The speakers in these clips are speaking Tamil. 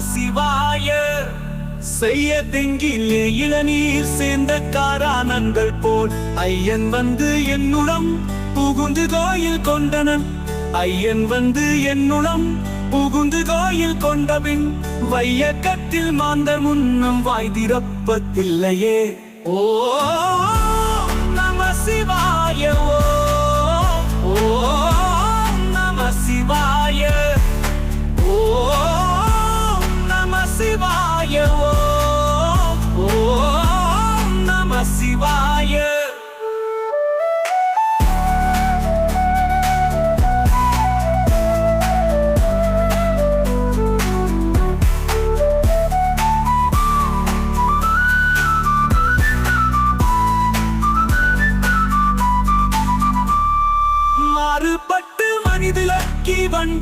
சிவாய. செய்ய தெங்கிலே இளநீர் சேர்ந்த காரானங்கள் போல். ஐயன் வந்து என்னுடம் புகுந்து கோயில் கொண்டனன். ஐயன் வந்து என்னுடம் புகுந்து கோயில் கொண்டபின். வையக்கத்தில் மாந்தர் முன்னம் வாய் திறப்பதில்லையே. ஓ நம சிவாய ஓ.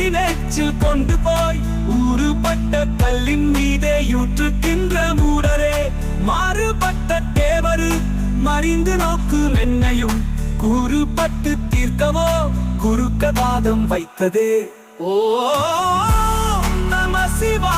வண்டி நெச்சில் கொண்டு போய் ஊறுபட்ட கல்லின் மீதே யூற்றுகின்ற மூடரே. மாறுபட்ட தேவரு மறிந்து நோக்கு என்னையும் கூறுபட்டு தீர்க்கவோ? குறுக்கவாதம் வைத்தது. ஓ நம சிவா.